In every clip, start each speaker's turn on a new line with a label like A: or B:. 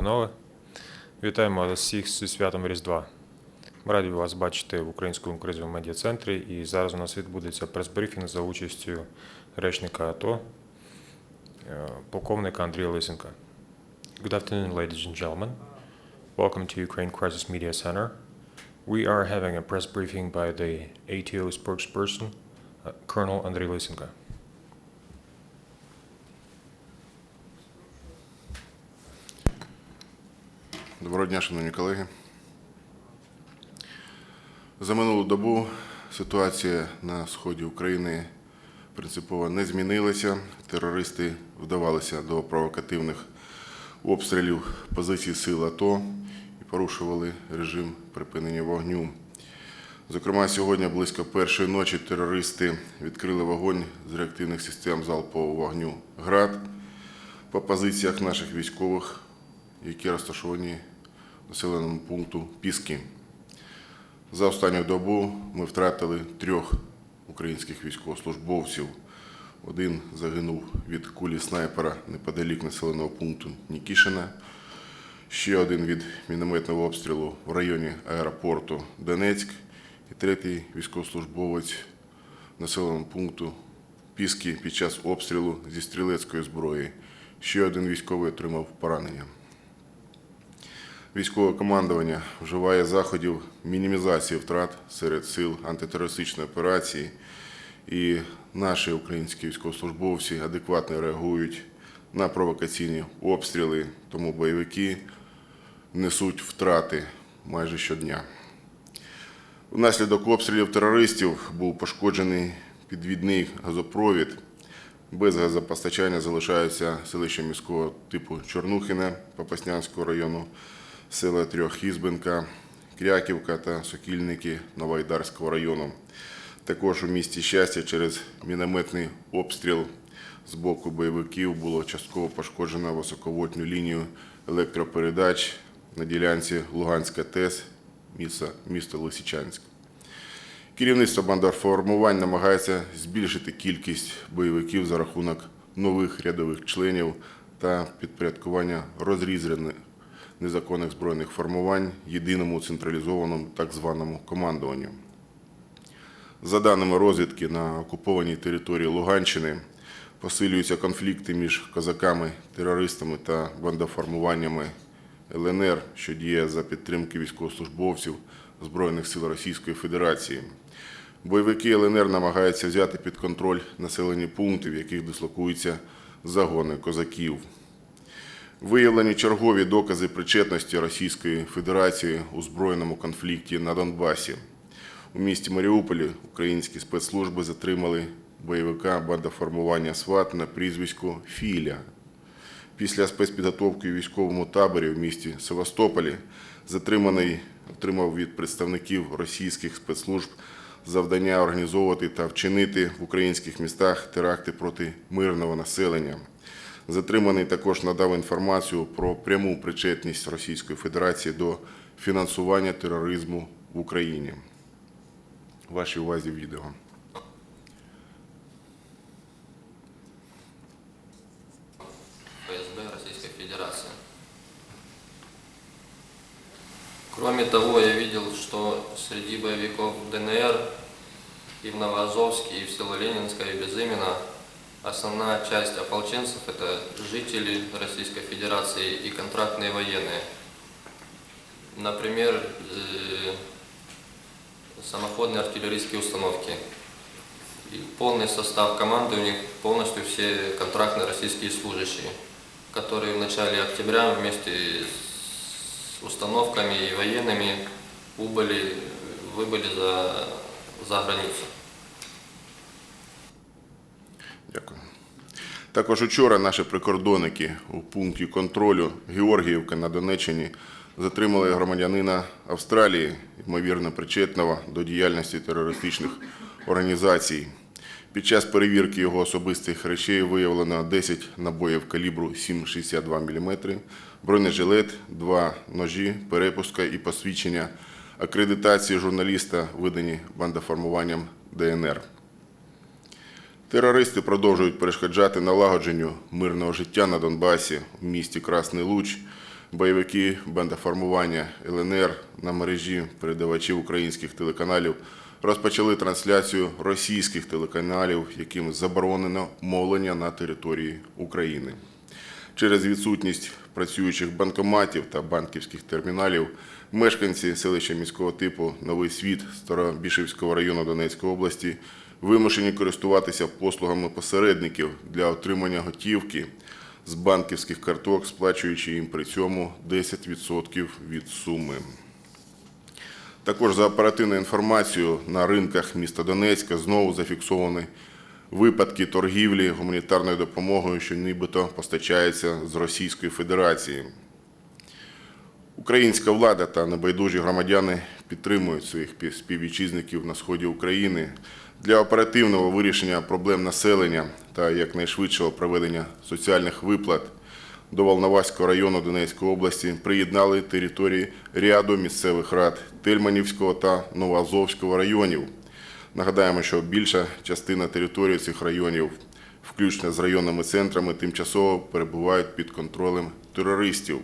A: панове, вітаємо вас всіх зі святом Різдва. Ми раді вас бачити в українському кризовому медіа центрі. І зараз у нас відбудеться прес-брифінг за участю речника АТО, е, полковника Андрія Лисенка. Good afternoon, ladies and gentlemen. Welcome to Ukraine Crisis Media Center. We are having a press briefing by the ATO spokesperson, uh, Colonel Andrei Lysenko.
B: Доброго дня, шановні колеги. За минулу добу ситуація на сході України принципово не змінилася. Терористи вдавалися до провокативних обстрілів позицій сил АТО і порушували режим припинення вогню. Зокрема, сьогодні близько першої ночі терористи відкрили вогонь з реактивних систем залпового вогню ГРАД по позиціях наших військових, які розташовані населеному пункту Піски. За останню добу ми втратили трьох українських військовослужбовців. Один загинув від кулі снайпера неподалік населеного пункту Нікішина. Ще один від мінометного обстрілу в районі аеропорту Донецьк. І третій військовослужбовець населеного пункту Піски під час обстрілу зі стрілецької зброї. Ще один військовий отримав поранення. Військове командування вживає заходів мінімізації втрат серед сил антитерористичної операції, і наші українські військовослужбовці адекватно реагують на провокаційні обстріли, тому бойовики несуть втрати майже щодня. Внаслідок обстрілів терористів був пошкоджений підвідний газопровід. Без газопостачання залишаються селища міського типу Чорнухине Попаснянського району, села Трьохізбенка, Кряківка та Сокільники Новоайдарського району. Також у місті Щастя через мінометний обстріл з боку бойовиків було частково пошкоджено високовольтну лінію електропередач на ділянці Луганська ТЕС, місто Лисичанськ. Керівництво бандформувань намагається збільшити кількість бойовиків за рахунок нових рядових членів та підпорядкування розрізаних незаконних збройних формувань єдиному централізованому так званому командуванню. За даними розвідки, на окупованій території Луганщини посилюються конфлікти між козаками, терористами та бандоформуваннями ЛНР, що діє за підтримки військовослужбовців Збройних сил Російської Федерації. Бойовики ЛНР намагаються взяти під контроль населені пункти, в яких дислокуються загони козаків. Виявлені чергові докази причетності Російської Федерації у збройному конфлікті на Донбасі. У місті Маріуполі українські спецслужби затримали бойовика бандоформування СВАТ на прізвисько Філя. Після спецпідготовки у військовому таборі в місті Севастополі затриманий отримав від представників російських спецслужб завдання організовувати та вчинити в українських містах теракти проти мирного населення. Затриманий також надав інформацію про пряму причетність Російської Федерації до фінансування тероризму в Україні. Вашій увазі відео.
C: ФСБ Российской Федерации. Кроме того, я видел, что среди боевиков ДНР и в Новоазовске, и в село Ленинское, и Безыменно основная часть ополченцев – это жители Российской Федерации и контрактные военные. Например, э, самоходные артиллерийские установки. И полный состав команды у них полностью все контрактные российские служащие, которые в начале октября вместе с установками и военными убыли, выбыли за, за границу.
B: Дякую. Також учора наші прикордонники у пункті контролю Георгіївка на Донеччині затримали громадянина Австралії, ймовірно причетного до діяльності терористичних організацій. Під час перевірки його особистих речей виявлено 10 набоїв калібру 7,62 мм, бронежилет, два ножі, перепустка і посвідчення акредитації журналіста, видані бандоформуванням ДНР. Терористи продовжують перешкоджати налагодженню мирного життя на Донбасі в місті Красний Луч. бойовики бандоформування ЛНР на мережі передавачів українських телеканалів розпочали трансляцію російських телеканалів, яким заборонено мовлення на території України. Через відсутність працюючих банкоматів та банківських терміналів мешканці селища міського типу Новий Світ Старобішівського району Донецької області вимушені користуватися послугами посередників для отримання готівки з банківських карток, сплачуючи їм при цьому 10% від суми. Також за оперативною інформацією на ринках міста Донецька знову зафіксовані випадки торгівлі гуманітарною допомогою, що нібито постачається з Російської Федерації. Українська влада та небайдужі громадяни підтримують своїх співвітчизників на сході України для оперативного вирішення проблем населення та якнайшвидшого проведення соціальних виплат до Волноваського району Донецької області приєднали території ряду місцевих рад Тельманівського та Новоазовського районів. Нагадаємо, що більша частина території цих районів, включно з районними центрами, тимчасово перебувають під контролем терористів.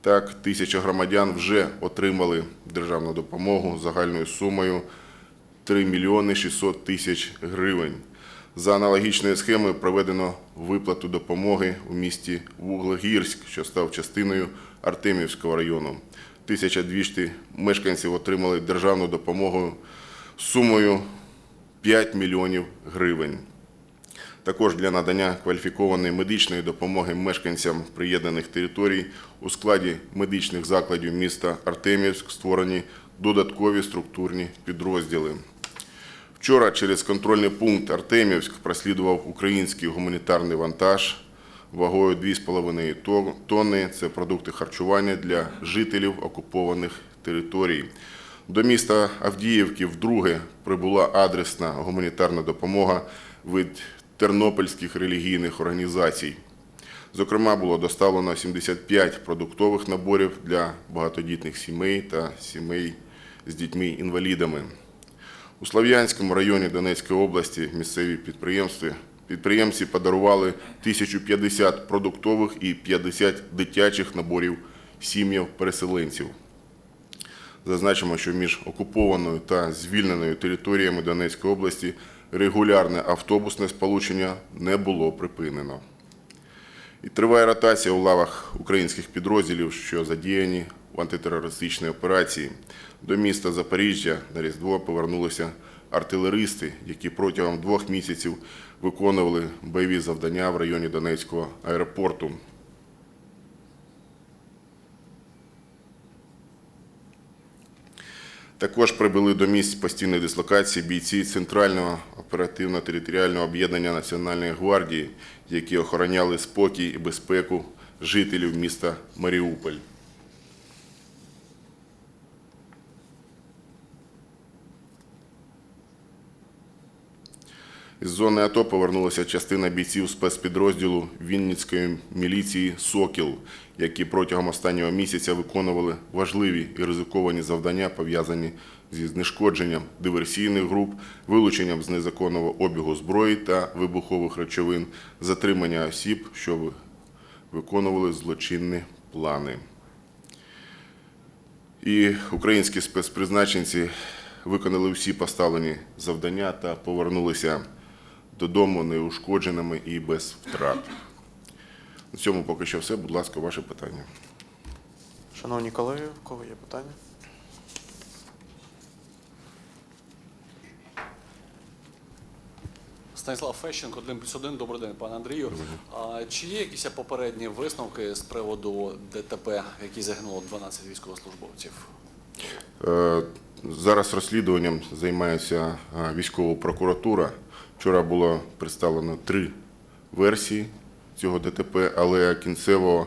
B: Так, тисяча громадян вже отримали державну допомогу загальною сумою 3 мільйони 600 тисяч гривень. За аналогічною схемою проведено виплату допомоги у місті Вуглегірськ, що став частиною Артемівського району. 1200 мешканців отримали державну допомогу сумою 5 мільйонів гривень. Також для надання кваліфікованої медичної допомоги мешканцям приєднаних територій у складі медичних закладів міста Артемівськ створені додаткові структурні підрозділи. Вчора через контрольний пункт Артемівськ прослідував український гуманітарний вантаж вагою 2,5 то- тонни. Це продукти харчування для жителів окупованих територій. До міста Авдіївки вдруге прибула адресна гуманітарна допомога від тернопільських релігійних організацій. Зокрема, було доставлено 75 продуктових наборів для багатодітних сімей та сімей з дітьми-інвалідами. У Слов'янському районі Донецької області місцеві підприємці подарували 1050 продуктових і 50 дитячих наборів сім'ям переселенців. Зазначимо, що між окупованою та звільненою територіями Донецької області регулярне автобусне сполучення не було припинено. І триває ротація у лавах українських підрозділів, що задіяні в антитерористичній операції. До міста Запоріжжя на Різдво повернулися артилеристи, які протягом двох місяців виконували бойові завдання в районі Донецького аеропорту. Також прибули до місць постійної дислокації бійці Центрального оперативно-територіального об'єднання Національної гвардії, які охороняли спокій і безпеку жителів міста Маріуполь. Із зони АТО повернулася частина бійців спецпідрозділу Вінницької міліції Сокіл, які протягом останнього місяця виконували важливі і ризиковані завдання, пов'язані зі знешкодженням диверсійних груп, вилученням з незаконного обігу зброї та вибухових речовин, затримання осіб, що виконували злочинні плани. І українські спецпризначенці виконали всі поставлені завдання та повернулися додому неушкодженими і без втрат. На цьому поки що все. Будь ласка, ваше питання.
D: Шановні колеги, в кого є питання?
E: Станіслав Фещенко, 1 плюс 1. Добрий день, пане Андрію. А чи є якісь попередні висновки з приводу ДТП, в якій загинуло 12 військовослужбовців?
B: Е, Зараз розслідуванням займається е, військова прокуратура. Вчора було представлено три версії цього ДТП, але кінцевого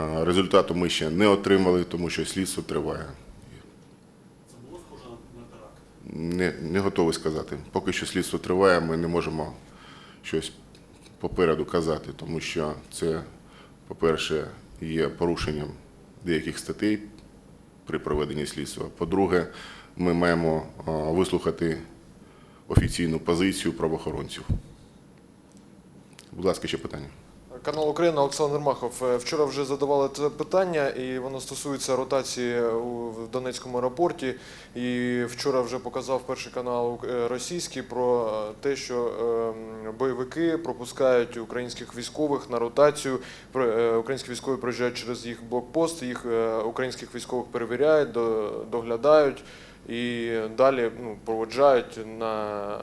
B: е, результату ми ще не отримали, тому що слідство триває.
E: Це було схоже на теракт.
B: Не, не готовий сказати. Поки що слідство триває, ми не можемо щось попереду казати, тому що це, по-перше, є порушенням деяких статей при проведенні слідства. По-друге, ми маємо а, вислухати офіційну позицію правоохоронців. Будь ласка, ще питання.
F: Канал Україна Олександр Махов. Е, Вчора вже задавали це питання, і воно стосується ротації в Донецькому аеропорті. І вчора вже показав перший канал е, російський про е, те, що е, бойовики пропускають українських військових на ротацію. Українські військові проїжджають через їх блокпост, їх українських військових перевіряють, до- доглядають. І далі ну, проводжають на,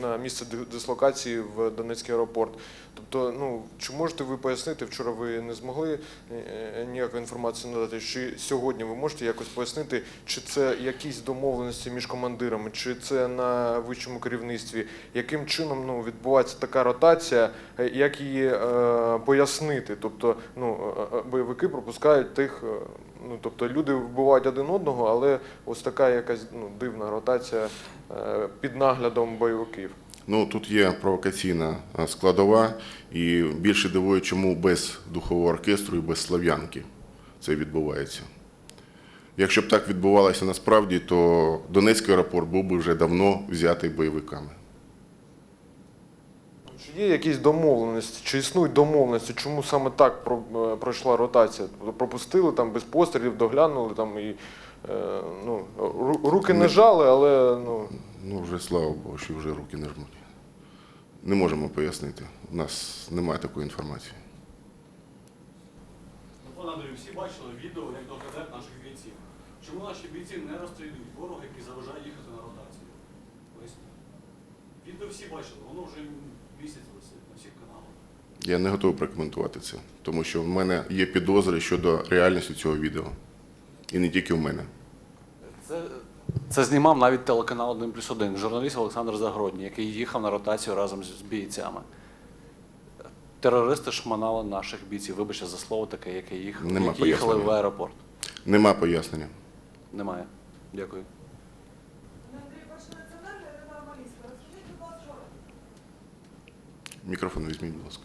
F: на місце дислокації в Донецький аеропорт. Тобто, ну чи можете ви пояснити? Вчора ви не змогли е, ніякої інформації надати. Чи сьогодні ви можете якось пояснити, чи це якісь домовленості між командирами, чи це на вищому керівництві? Яким чином ну відбувається така ротація? е, Як її е, пояснити? Тобто, ну е, е, бойовики пропускають тих. Ну, тобто люди вбивають один одного, але ось така якась ну, дивна ротація е, під наглядом бойовиків.
B: Ну тут є провокаційна е, складова, і більше дивує, чому без духового оркестру і без слав'янки це відбувається. Якщо б так відбувалося насправді, то Донецький аеропорт був би вже давно взятий бойовиками.
F: Є якісь домовленості, чи існують домовленості, чому саме так про- е, пройшла ротація? Тобто Пропустили там без пострілів, доглянули там і е, ну, руки не жали, але ну.
B: Ну, вже слава Богу, що вже руки не жмуть. Не можемо пояснити. У нас немає такої інформації.
E: Ну, Пане Андрію, всі бачили відео, як доглядають наших бійців. Чому наші бійці не розстрілюють ворога, який заважає їхати на ротацію? Відео всі бачили, воно вже місяць на всіх каналах.
B: Я не готовий прокоментувати це, тому що в мене є підозри щодо реальності цього відео. І не тільки в мене.
E: Це, це знімав навіть телеканал 1 плюс 1, журналіст Олександр Загородній, який їхав на ротацію разом з з бійцями. Терористи шманали наших бійців, вибачте за слово таке, яке їх,
B: Нема
E: які їхали в аеропорт.
B: Нема пояснення.
E: Немає. Дякую.
G: Андрій, ваше національне ненормалістське. Розкажіть, будь ласка,
B: Мікрофон візьміть, будь ласка.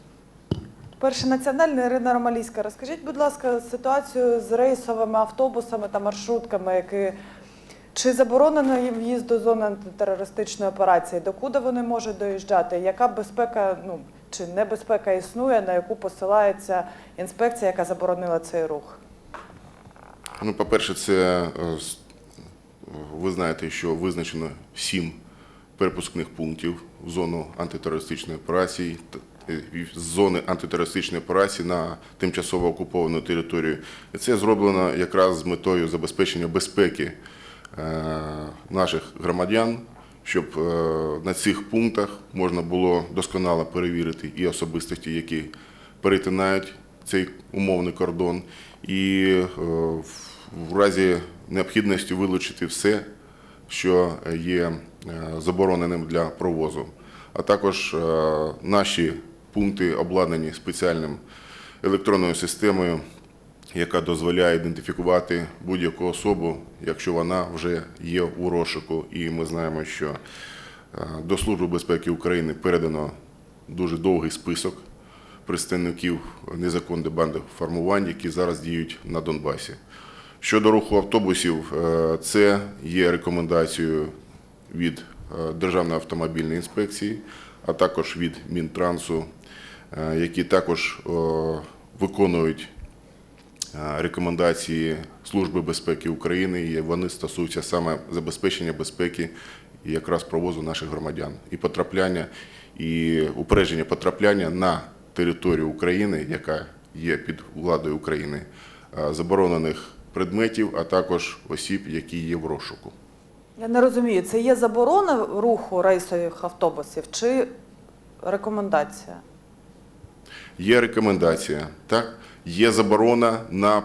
G: Перше національне Ірина Ромалійська. Розкажіть, будь ласка, ситуацію з рейсовими автобусами та маршрутками, які чи заборонено їм в'їзд до зони антитерористичної операції? Докуди вони можуть доїжджати? Яка безпека, ну чи небезпека існує, на яку посилається інспекція, яка заборонила цей рух?
B: Ну, по-перше, це е, ви знаєте, що визначено сім перепускних пунктів в зону антитерористичної операції, т- е, з зони антитерористичної операції на тимчасово окуповану територію. І це зроблено якраз з метою забезпечення безпеки е, наших громадян, щоб е, на цих пунктах можна було досконало перевірити і особистості, які перетинають цей умовний кордон, і в- разі необхідності вилучити все, що є забороненим для провозу. А також е, наші пункти обладнані спеціальним електронною системою, яка дозволяє ідентифікувати будь-яку особу, якщо вона вже є у розшуку. І ми знаємо, що е, до Служби безпеки України передано дуже довгий список представників незаконних бандних формувань, які зараз діють на Донбасі. Щодо руху автобусів, е, це є рекомендацією від е, Державної автомобільної інспекції, а також від Мінтрансу, е, які також е, виконують рекомендації Служби безпеки України, і вони стосуються саме забезпечення безпеки і якраз провозу наших громадян і потрапляння, і упередження потрапляння на територію України, яка є під владою України, заборонених предметів, а також осіб, які є в розшуку.
G: Я не розумію, це є заборона руху рейсових автобусів чи рекомендація?
B: Є рекомендація, так? Є заборона на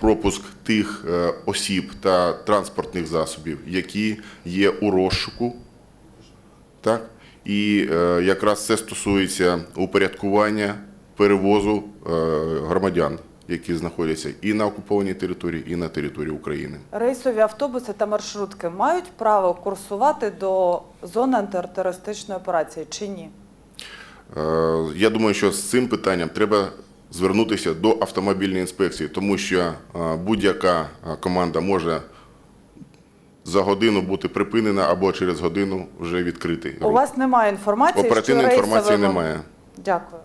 B: пропуск тих е, осіб та транспортних засобів, які є у розшуку. Так? І е, якраз це стосується упорядкування перевозу е, громадян, які знаходяться і на окупованій території, і на території України.
G: Рейсові автобуси та маршрутки мають право курсувати до зони антитерористичної операції чи ні?
B: Е, Я думаю, що з цим питанням треба звернутися до автомобільної інспекції, тому що е, будь-яка е, команда може за годину бути припинена або через годину вже відкритий.
G: У вас немає інформації,
B: Оперативної
G: що
B: інформації немає.
G: Дякую.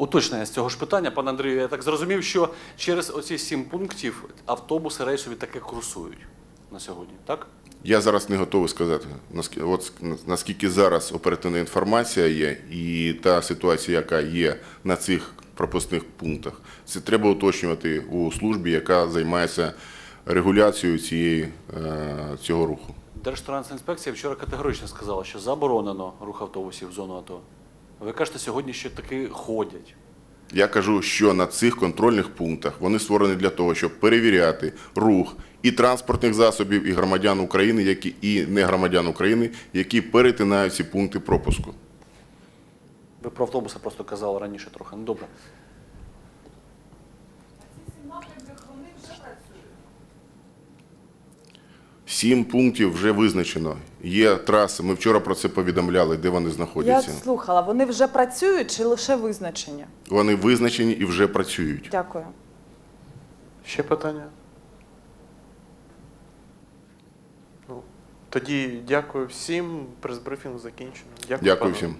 E: Уточнення з цього ж питання, пане Андрію, я так зрозумів, що через оці сім пунктів автобуси рейсові таки курсують на сьогодні, так?
B: Я зараз не готовий сказати, наскільки, от, наскільки зараз оперативна інформація є, і та ситуація, яка є на цих пропускних пунктах. Це треба уточнювати у службі, яка займається регуляцією цієї, е, цього руху.
E: Держтрансінспекція вчора категорично сказала, що заборонено рух автобусів в зону АТО. Ви кажете сьогодні, що таки ходять.
B: Я кажу, що на цих контрольних пунктах вони створені для того, щоб перевіряти рух і транспортних засобів, і громадян України, які і не громадян України, які перетинають ці пункти пропуску.
E: Ви про автобуси просто казали раніше трохи. Ну добре.
B: Сім пунктів вже визначено. Є траси. Ми вчора про це повідомляли, де вони знаходяться.
G: Я слухала, вони вже працюють чи лише визначені?
B: Вони визначені і вже працюють.
G: Дякую.
D: Ще питання? Ну, тоді дякую всім. Прес-брифінг закінчено.
B: Дякую
D: пане.
B: всім.